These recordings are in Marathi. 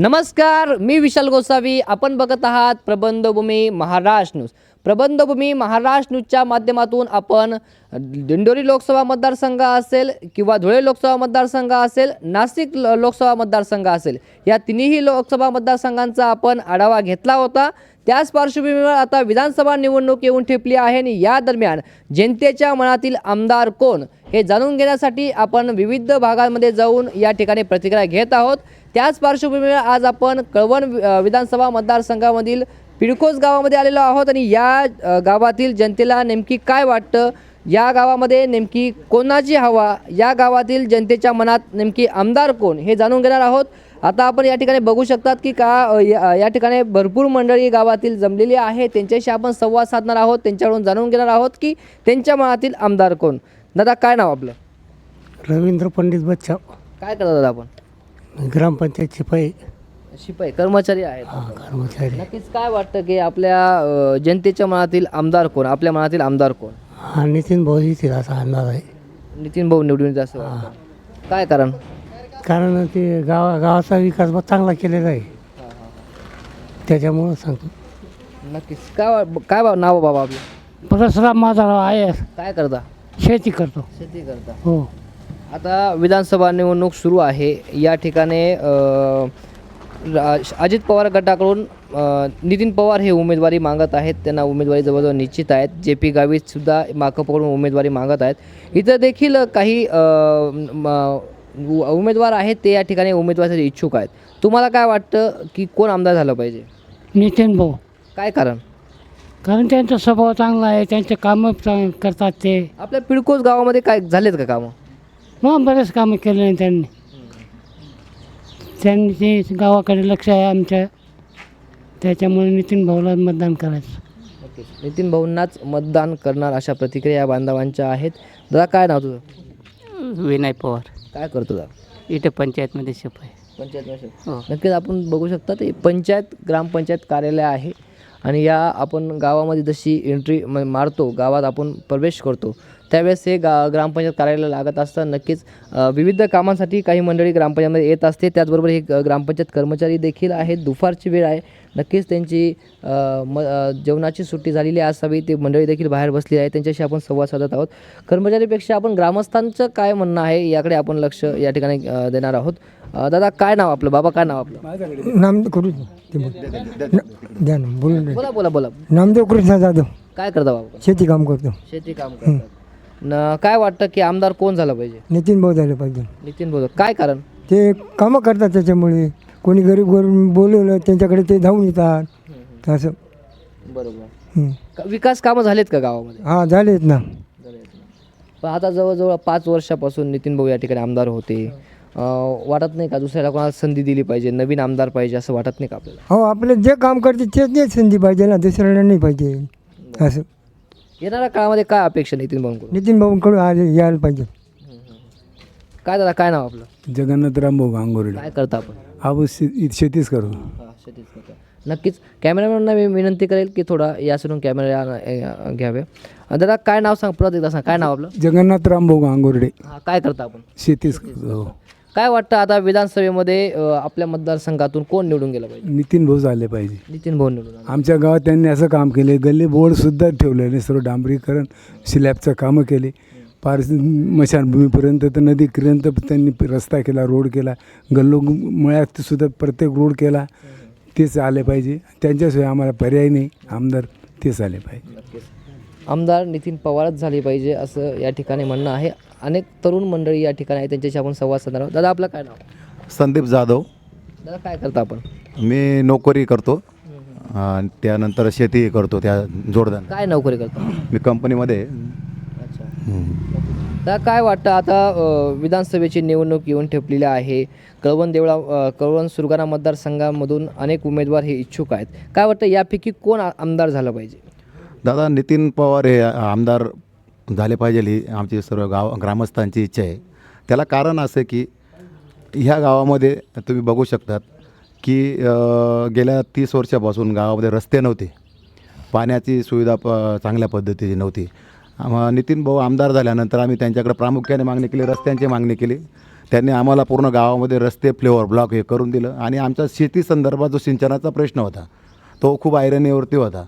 नमस्कार मी विशाल गोसावी. आपण बघत आहात प्रबंधभूमी महाराष्ट्र न्यूज. प्रबंधभूमी महाराष्ट्र न्यूजच्या माध्यमातून आपण दिंडोरी लोकसभा मतदारसंघ असेल किंवा धुळे लोकसभा मतदारसंघ असेल नाशिक ल- लोकसभा मतदारसंघ असेल या तिन्ही लोकसभा मतदारसंघांचा आपण आढावा घेतला होता. त्याच पार्श्वभूमीवर आता विधानसभा निवडणूक येऊन ठेपली आहे आणि या दरम्यान जनतेच्या मनातील आमदार कोण हे जाणून घेण्यासाठी आपण विविध भागांमध्ये जाऊन या ठिकाणी प्रतिक्रिया घेत आहोत. त्याच पार्श्वभूमीवर आज आपण कळवण विधानसभा मतदारसंघामधील पिडकोस गावामध्ये आलेलो आहोत आणि या गावातील जनतेला नेमकी काय वाटतं? या गावामध्ये नेमकी कोणाची हवा? या गावातील जनतेच्या मनात नेमकी आमदार कोण? हे जाणून घेणार आहोत. आता आपण या ठिकाणी बघू शकतात की का या ठिकाणी भरपूर मंडळी गावातील जमलेली आहे त्यांच्याशी आपण संवाद साधणार आहोत. त्यांच्याकडून जाणून घेणार आहोत की त्यांच्या मनातील आमदार कोण? दादा काय नाव आपलं? रवींद्र पंडित बच्चा. काय करता दादा आपण? ग्रामपंचायत शिपाई शिपाई कर्मचारी आहेत. हा, कर्मचारी. नक्कीच काय वाटतं की आपल्या अ, जनतेच्या मनातील आमदार कोण? आपल्या मनातील आमदार कोण? हा नितीन भाऊ येतील असा अंदाज आहे. नितीन भाऊ निवडून वाटतं. काय कारण? कारण ते गावा गावाचा विकास बा चांगला केलेला आहे. त्याच्यामुळं सांगतो. नक्कीच. काय वा- काय बा- नाव बाबा आपलं? परसराम माझा आहे. काय करता? शेती करतो. शेती करता. हो. आता विधानसभा निवडणूक सुरू आहे. या ठिकाणी अजित पवार गटाकडून नितीन पवार हे उमेदवारी मागत आहेत. त्यांना उमेदवारी जवळजवळ निश्चित आहेत. जे पी गावित सुद्धा माकपकडून उमेदवारी मागत आहेत. इथं देखील काही उमेदवार आहेत. ते या ठिकाणी उमेदवारीसाठी इच्छुक आहेत. तुम्हाला काय वाटतं की कोण आमदार झालं पाहिजे? नितीन भाऊ. काय कारण? कारण त्यांचा स्वभाव चांगला आहे. त्यांचे कामं चांग करतात ते. आपल्या पिडकोस गावामध्ये काय झालेत का कामं? मग बरेच कामं केले नाही त्यांनी. त्यांनी ते गावाकडे लक्ष आहे आमच्या. त्याच्यामुळे नितीन भाऊला मतदान करायचं. नितीन भाऊंनाच मतदान करणार अशा प्रतिक्रिया या बांधवांच्या आहेत. दादा काय नाव तुझं? विनय पवार. काय करतो दादा? इथे पंचायतमध्ये शिपाई पंचायत हो. नक्कीच आपण बघू शकता ते पंचायत ग्रामपंचायत कार्यालय आहे. आणि या आपण गावामध्ये जशी एंट्री म- मारतो गावात आपण प्रवेश करतो त्यावेळेस हे गा ग्रामपंचायत कार्यालय लागत असतं. नक्कीच विविध कामांसाठी काही मंडळी ग्रामपंचायतमध्ये येत असते. त्याचबरोबर हे ग्रामपंचायत कर्मचारी देखील आहेत. दुपारची वेळ आहे. नक्कीच त्यांची म जेवणाची सुट्टी झालेली असावी. ते मंडळी देखील बाहेर बसली आहे त्यांच्याशी आपण संवाद साधत आहोत. कर्मचारीपेक्षा आपण ग्रामस्थांचं काय म्हणणं आहे याकडे आपण लक्ष या ठिकाणी देणार आहोत. दादा काय नाव आपलं? बाबा काय नाव आपलं? नाम करू ते बोल. बोला बोला. नामदेव कृष्णा जाधव. काय करता बाबा? शेती काम करतो. शेती काम करतात न काय वाटतं की आमदार कोण झालं पाहिजे? नितीन भाऊ झाले पाहिजे. नितीन भाऊ काय कारण? ते कामं करतात त्याच्यामुळे. कोणी गरीब गरीब बोलवलं त्यांच्याकडे ते धावून येतात. असं. बरोबर. हं. विकास कामं झालेत का गावामध्ये? हा झालेत ना. पण आता जवळजवळ पाच वर्षापासून नितीन भाऊ या ठिकाणी आमदार होते. अं, वाटत नाही का दुसऱ्याला कोणाला संधी दिली पाहिजे नवीन आमदार पाहिजे असं वाटत नाही का आपल्याला? हो आपलं जे काम करते तेच तेच संधी पाहिजे ना दुसऱ्याला नाही पाहिजे. असं. येणाऱ्या काळामध्ये काय अपेक्षा नितीन भाऊंकडून? नितीन भाऊंकडून आज यायला पाहिजे. काय दादा काय नाव आपलं? जगन्नाथ रामभाऊ गांगोर्डे. काय करता आपण? हा शे- शेतीच करतो. शेतीच करता. नक्कीच कॅमेरामॅनना मी विनंती करेल की थोडा याकडून कॅमेरा अं, घ्यावे. अं, दादा काय नाव सांग परत एकदा सांग काय नाव आपलं? जगन्नाथ रामभाऊ गांगोर्डे. हा काय करता आपण? शेतीच करतो हो. काय वाटतं आता विधानसभेमध्ये अ, आपल्या मतदारसंघातून कोण निवडून गेलं पाहिजे? नितीन भाऊ झाले पाहिजे. नितीन भाऊ निवडून आले. आमच्या गावात त्यांनी असं काम केले गल्ली बोर्डसुद्धा ठेवलेले सर्व डांबरीकरण स्लॅबचं कामं केले. पार मशानभूमीपर्यंत तर नदीपर्यंत त्यांनी रस्ता केला रोड केला. गल्लो मळ्यात सुद्धा प्रत्येक रोड केला. तेच आले पाहिजे. त्यांच्याशिवाय आम्हाला पर्याय नाही. आमदार तेच आले पाहिजे. आमदार नितीन पवारच झाले पाहिजे असं या ठिकाणी म्हणणं आहे. अनेक तरुण मंडळी या ठिकाणी आहे त्यांच्याशी आपण संवाद साधणार आहोत. दादा आपलं काय नाव? संदीप जाधव. दादा काय करता आपण? मी नोकरी करतो. आणि त्यानंतर शेती करतो त्या जोडदान काय नोकरी करता? मी कंपनीमध्ये अच्छा. दादा काय वाटतं आता अ, विधानसभेची निवडणूक येऊन ठेपलेली आहे. कळवण देवळा अ, कळवण सुरगाणा मतदारसंघामधून अनेक उमेदवार हे इच्छुक आहेत. काय वाटतं यापैकी कोण आ- आमदार झालं पाहिजे? दादा नितीन पवार हे आमदार झाले पाहिजे ही आमची सर्व गाव ग्रामस्थांची इच्छा आहे. त्याला कारण असं की ह्या गावामध्ये तुम्ही बघू शकतात की गेल्या तीस वर्षापासून गावामध्ये रस्ते नव्हते. पाण्याची सुविधा प चांगल्या पद्धतीची नव्हती. नितीन भाऊ आमदार झाल्यानंतर आम्ही त्यांच्याकडे प्रामुख्याने मागणी केली रस्त्यांची मागणी केली. त्यांनी आम्हाला पूर्ण गावामध्ये रस्ते फ्लेवर ब्लॉक हे करून दिलं आणि आमचा शेती संदर्भात जो सिंचनाचा प्रश्न होता तो खूप ऐरणीवरती होता.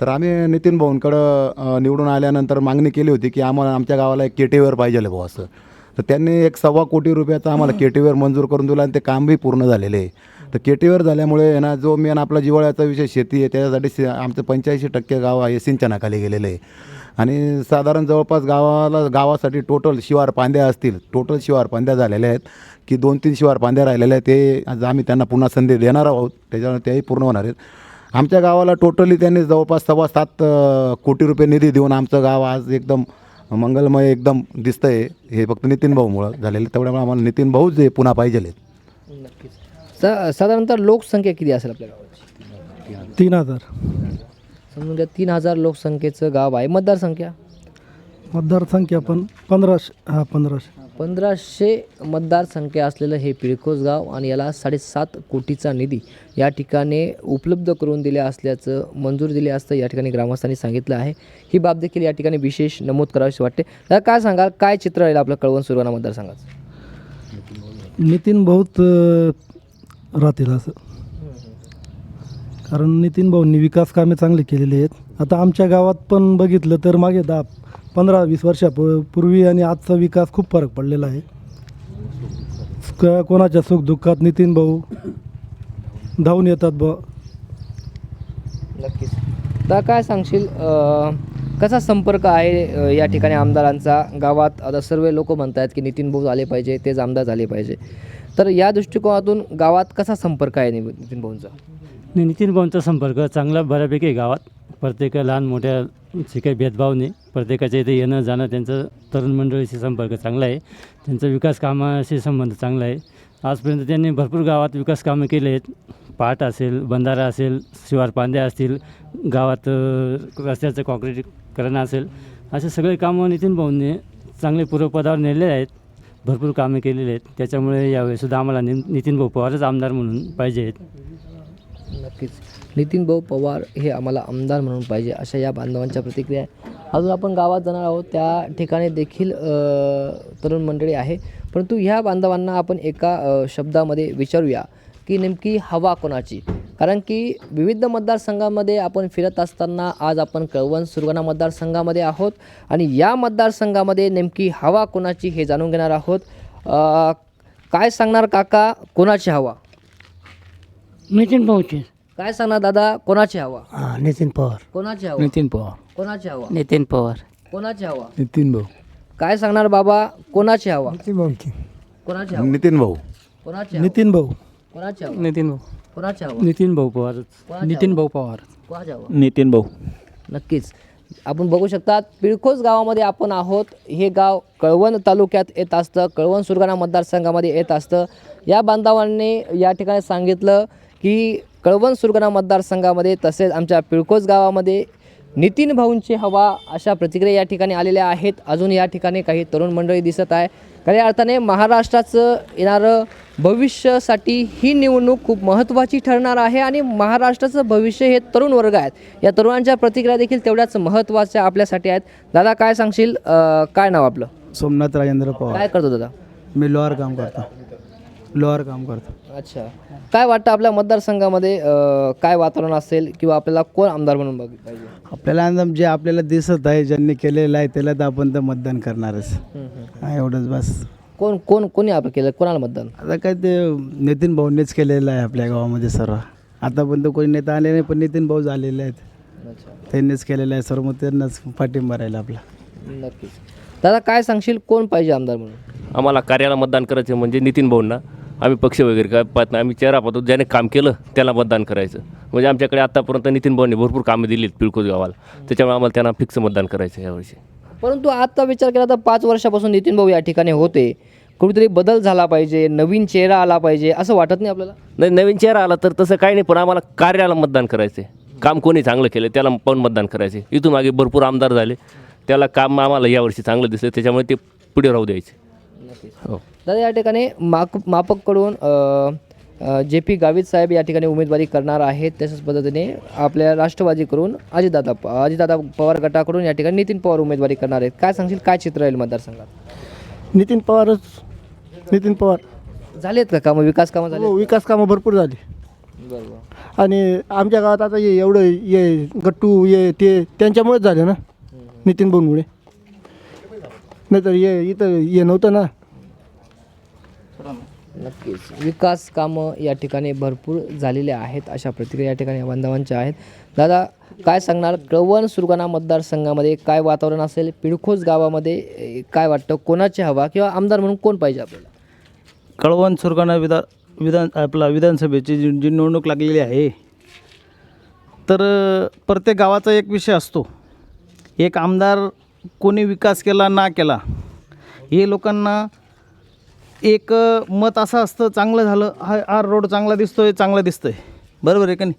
तर आम्ही नितीन भाऊंकडं निवडून आल्यानंतर मागणी केली होती की आम्हाला आमच्या गावाला एक केटीवेअर पाहिजे भाऊ असं. तर त्यांनी एक सव्वा कोटी रुपयाचा आम्हाला केटीवेअर मंजूर करून दिला आणि ते कामही पूर्ण झालेले. आहे तर केटीवेअर झाल्यामुळे ना जो मेन आपला जिवाळ्याचा विषय शेती आहे त्याच्यासाठी सि आमचं पंच्याऐंशी टक्के गाव आहे सिंचनाखाली गेलेलं. आहे आणि साधारण जवळपास गावाला गावासाठी टोटल शिवार पांद्या असतील टोटल शिवार पांद्या झालेल्या आहेत. की दोन तीन शिवार पांद्या राहिलेल्या आहेत ते आज आम्ही त्यांना पुन्हा संधी देणार आहोत. त्याच्यामुळे तेही पूर्ण होणार आहेत. आमच्या गावाला टोटली त्यांनी जवळपास सव्वा सात कोटी रुपये निधी देऊन आमचं गाव आज एकदम मंगलमय एकदम दिसतं आहे हे फक्त नितीन भाऊमुळं झालेलं तेवढ्यामुळे आम्हाला नितीन भाऊच हे पुन्हा पाहिजे नक्कीच. सा साधारणतः लोकसंख्या किती असेल आपल्या गावाची? तीन हजार. समजून घ्या तीन हजार लोकसंख्येचं गाव आहे. मतदारसंख्या? मतदारसंख्या पण पंधराशे हा पंधराशे. पंधराशे मतदारसंख्या असलेलं हे पिळकोस गाव आणि याला साडेसात कोटीचा निधी या ठिकाणी उपलब्ध करून दिल्या असल्याचं मंजूर दिले असतं या ठिकाणी ग्रामस्थांनी सांगितलं आहे. ही बाब देखील या ठिकाणी विशेष नमूद करावीशी वाटते. तर काय सांगाल? काय चित्र राहील आपलं कळवण सुरवाना मतदारसंघाचं? नितीन भाऊत राहतील असं. कारण नितीन भाऊंनी विकास कामे चांगली केलेली आहेत. आता आमच्या गावात पण बघितलं तर मागे दहा पंधरा वीस वर्षापूर्वी आणि आजचा विकास खूप फरक पडलेला आहे. क- कोणाच्या सुखदुःखात नितीन भाऊ धावून येतात ब नक्कीच. तर काय सांगशील? अं, कसा संपर्क आहे या ठिकाणी आमदारांचा? गावात आता सर्व लोक म्हणत आहेत की नितीन भाऊ झाले पाहिजे तेच आमदार झाले पाहिजे. तर या दृष्टिकोनातून गावात कसा संपर्क आहे नि- नितीन भाऊंचा? नितीन भाऊंचा संपर्क चांगला बऱ्यापैकी आहे गावात. प्रत्येक लहान मोठ्या जे काही भेदभाव नाही. प्रत्येकाच्या इथे येणं जाणं त्यांचं तरुण मंडळीशी संपर्क चांगला आहे. त्यांचा विकास कामाशी संबंध चांगला आहे. आजपर्यंत त्यांनी भरपूर गावात विकास कामं केले आहेत. पाट असेल बंधारा असेल शिवार पांद्या असतील गावात रस्त्याचं कॉन्क्रीटीकरण असेल असे सगळे कामं नितीन भाऊंनी चांगले पूर्वपदावर नेले आहेत. भरपूर कामे केलेली आहेत. त्याच्यामुळे यावेळीसुद्धा आम्हाला नि नितीन भाऊ पवारच आमदार म्हणून पाहिजे आहेत. नक्कीच. नितीन भाऊ पवार हे आम्हाला आमदार म्हणून पाहिजे अशा या बांधवांच्या प्रतिक्रिया आहे अजून आपण गावात जाणार आहोत. त्या ठिकाणी देखील तरुण मंडळी आहे. परंतु ह्या बांधवांना आपण एका शब्दामध्ये विचारूया की नेमकी हवा कोणाची? कारण की विविध मतदारसंघामध्ये आपण फिरत असताना आज आपण कळवण सुरगाणा मतदारसंघामध्ये आहोत आणि या मतदारसंघामध्ये नेमकी हवा कोणाची हे जाणून घेणार आहोत. काय सांगणार काका? कोणाची हवा? नितीन भाऊचे काय सांगणार दादा कोणाची हवा हा नितीन पवार कोणाची हवा नितीन पवार कोणाची हवा नितीन पवार कोणाची हवा नितीन भाऊ काय सांगणार बाबा कोणाची हवा नितीन भाऊची कोणाची हवा नितीन भाऊ कोणाची हवा नितीन भाऊ कोणाची हवा नितीन भाऊ कोणाची हवा नितीन भाऊ पवारच कोणाची नितीन? भाऊ पवार कोणाची हवा नितीन भाऊ नक्कीच आपण बघू शकतात पिळखोस गावामध्ये आपण आहोत हे गाव कळवण तालुक्यात येत असतं कळवण सुरगाणा मतदारसंघामध्ये येत असतं या बांधवांनी या ठिकाणी सांगितलं की कळवण सुरगाणा मतदारसंघामध्ये तसेच आमच्या पिळकोस गावामध्ये नितीन भाऊंची हवा अशा प्रतिक्रिया या ठिकाणी आलेल्या आहेत. अजून या ठिकाणी काही तरुण मंडळी दिसत आहे खऱ्या अर्थाने महाराष्ट्राचं येणारं भविष्यासाठी ही निवडणूक खूप महत्त्वाची ठरणार आहे आणि महाराष्ट्राचं भविष्य हे तरुण वर्ग आहेत. या तरुणांच्या प्रतिक्रिया देखील तेवढ्याच महत्त्वाच्या आपल्यासाठी आहेत. दादा काय सांगशील? काय नाव आपलं? सोमनाथ राजेंद्र पवार. काय करतो दादा? मी लोहार काम करतो. लोहार काम करतो. अच्छा. काय वाटतं आपल्या मतदारसंघामध्ये अं, काय वातावरण असेल किंवा आपल्याला कोण आमदार म्हणून बघ पाहिजे? आपल्याला अंदाज जे आपल्याला दिसत आहे ज्यांनी केलेलं आहे त्याला तर आपण तर मतदान करणारच. हा एवढंच बस. कोण कोण कोणी आपलं केलं? कोणाला मतदान? आता काय ते नितीन भाऊंनीच केलेलं आहे आपल्या गावामध्ये सर्व. आतापर्यंत कोणी नेता आले नाही पण नितीन भाऊ झालेले आहेत. अच्छा. त्यांनीच केलेलं आहे सर्व मग त्यांनाच पाठिंबा राहील आपला. नक्कीच. दादा काय सांगशील? कोण पाहिजे आमदार म्हणून? आम्हाला कार्याला मतदान करायचं म्हणजे नितीन भाऊंना. आम्ही पक्ष वगैरे काय पाहत नाही. आम्ही चेहरा पाहतो ज्याने काम केलं त्याला मतदान करायचं. म्हणजे आमच्याकडे आत्तापर्यंत नितीन भाऊंनी भरपूर कामं दिली आहेत पिळकोज गावाला. त्याच्यामुळे आम्हाला त्यांना फिक्स मतदान करायचं यावर्षी. परंतु आता विचार केला तर पाच वर्षापासून नितीन भाऊ या ठिकाणी होते. कुठेतरी बदल झाला पाहिजे नवीन चेहरा आला पाहिजे असं वाटत नाही आपल्याला? नाही नवीन चेहरा आला तर तसं काही नाही पण आम्हाला कार्याला मतदान करायचं आहे काम कोणी चांगलं केलं त्याला पण मतदान करायचं इथून मागे भरपूर आमदार झाले. त्याला काम आम्हाला यावर्षी चांगलं दिसलं त्याच्यामुळे ते पुढे राहू द्यायचे. हो. दादा या ठिकाणी माक मापककडून जे पी गावित साहेब या ठिकाणी उमेदवारी करणार आहेत. तशाच पद्धतीने आपल्या राष्ट्रवादीकडून अजितदादा प- अजितदादा पवार गटाकडून या ठिकाणी नितीन पवार उमेदवारी करणार आहेत. काय सांगशील? काय चित्र राहील मतदारसंघात? नितीन पवारच. नितीन पवार. झालेत का कामं? विकास कामं झाले हो विकास कामं भरपूर झाली. बरोबर. आणि आमच्या गावात आता हे एवढं ये गट्टू ये ते त्यांच्यामुळेच झाले ना नितीन भाऊमुळे नाहीतर ये इथं ये नव्हतं ना. नक्कीच. विकास कामं या ठिकाणी भरपूर झालेले आहेत अशा प्रतिक्रिया या ठिकाणी बांधवांच्या आहेत. दादा काय सांगणार? कळवण सुरगाणा मतदारसंघामध्ये काय वातावरण असेल? पिडखोज गावामध्ये काय वाटतं? कोणाची हवा किंवा आमदार म्हणून कोण पाहिजे आपल्याला? कळवण सुरगाणा विधा विधान आपला विधानसभेची जी जी निवडणूक लागलेली आहे तर प्रत्येक गावाचा एक विषय असतो. एक आमदार कोणी विकास केला ना केला हे लोकांना एक मत असं असतं चांगलं झालं हा हा रोड चांगला दिसतो आहे चांगला आहे बरोबर आहे का नाही?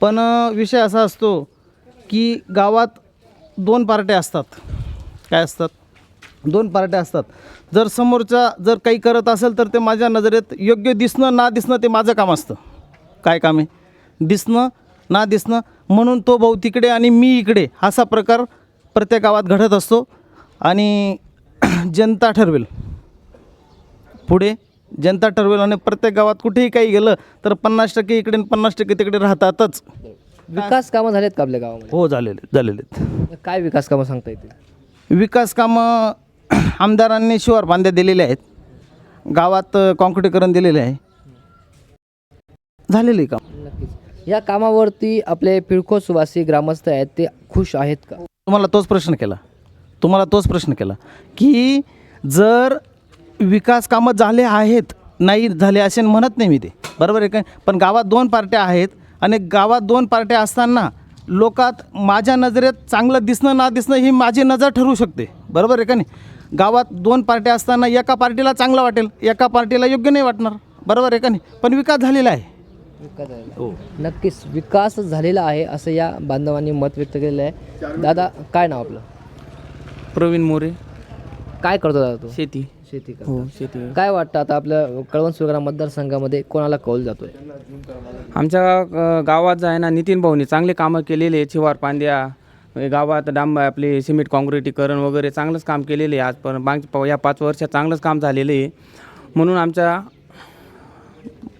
पण विषय असा असतो की गावात दोन पार्ट्या असतात. काय असतात? दोन पार्ट्या असतात. जर समोरचा जर काही करत असेल तर ते माझ्या नजरेत योग्य दिसणं ना दिसणं ते माझं काम असतं. काय काम आहे? दिसणं ना दिसणं म्हणून तो भाऊ तिकडे आणि मी इकडे असा प्रकार प्रत्येक गावात घडत असतो. आणि जनता ठरवेल. पुढे जनता ठरवेल आणि प्रत्येक गावात कुठेही काही गेलं तर पन्नास टक्के इकडे आणि पन्नास टक्के तिकडे राहतातच. विकास कामं झालेत का आपल्या गावामध्ये? हो झालेले झालेले आहेत. काय विकास कामं सांगता येतील? विकास कामं आमदारांनी शिवार बांध्या दिलेल्या आहेत. गावात अ, काँक्रिटीकरण दिलेले आहे. झालेले काम. नक्कीच. या कामावरती आपले पिळखो सुवासी ग्रामस्थ आहेत ते खुश आहेत का? तुम्हाला तोच प्रश्न केला. तुम्हाला तोच प्रश्न केला की जर विकास कामं झाले आहेत नाही झाले असे म्हणत नाही मी ते. बरोबर आहे काय पण गावात दोन पार्ट्या आहेत आणि गावात दोन पार्ट्या असताना लोकात माझ्या नजरेत चांगलं दिसणं ना दिसणं ही माझी नजर ठरवू शकते. बरोबर आहे का नाही? गावात दोन पार्ट्या असताना एका पार्टीला चांगलं वाटेल एका पार्टीला योग्य नाही वाटणार. बरोबर आहे का नाही? पण विकास झालेला आहे. विकास झालेला नक्कीच विकास झालेला आहे असं या बांधवांनी मत व्यक्त केलेलं आहे. दादा काय नाव आपलं? प्रवीण मोरे. काय करतो दादा तू? शेती. शेती हो शेती. काय वाटतं आता आपल्या कळवण सुरगाणा मतदारसंघामध्ये कोणाला कौल जातोय? आमच्या अ, गावात जे आहे ना नितीन भाऊनी चांगले कामं केलेले आहे शिवार पांद्या हे गावात डांब आपले सिमेंट काँक्रिटीकरण वगैरे चांगलंच काम केलेले आहे आजपर्यंत माग या पाच वर्षात चांगलंच काम झालेलं आहे. म्हणून आमच्या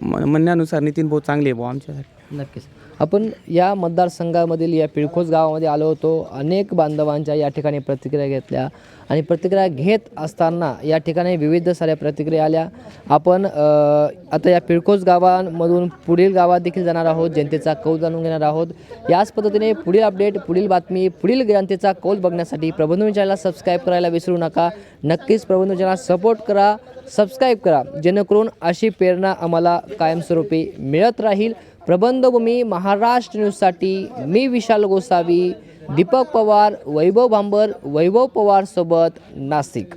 म- म्हणण्यानुसार नितीन भाऊ चांगले आहे भाऊ आमच्यासाठी. नक्कीच. आपण या मतदारसंघामधील या पिळखोज गावामध्ये आलो होतो. अनेक बांधवांच्या या ठिकाणी प्रतिक्रिया घेतल्या. आणि प्रतिक्रिया घेत असताना या ठिकाणी विविध साऱ्या प्रतिक्रिया आल्या. आपण आता या पिळकोस गावांमधून पुढील गावात देखील जाणार आहोत जनतेचा कौल जाणून घेणार आहोत. याच पद्धतीने पुढील अपडेट पुढील बातमी पुढील जनतेचा कौल बघण्यासाठी प्रबंधन चॅनलला सबस्क्राईब करायला विसरू नका. नक्कीच प्रबंधन चॅनल सपोर्ट करा सबस्क्राईब करा. जेणेकरून अशी प्रेरणा आम्हाला कायमस्वरूपी मिळत राहील. प्रबंधभूमी महाराष्ट्र न्यूजसाठी मी विशाल गोसावी दीपक पवार वैभव भांबर वैभव पवारसोबत नाशिक.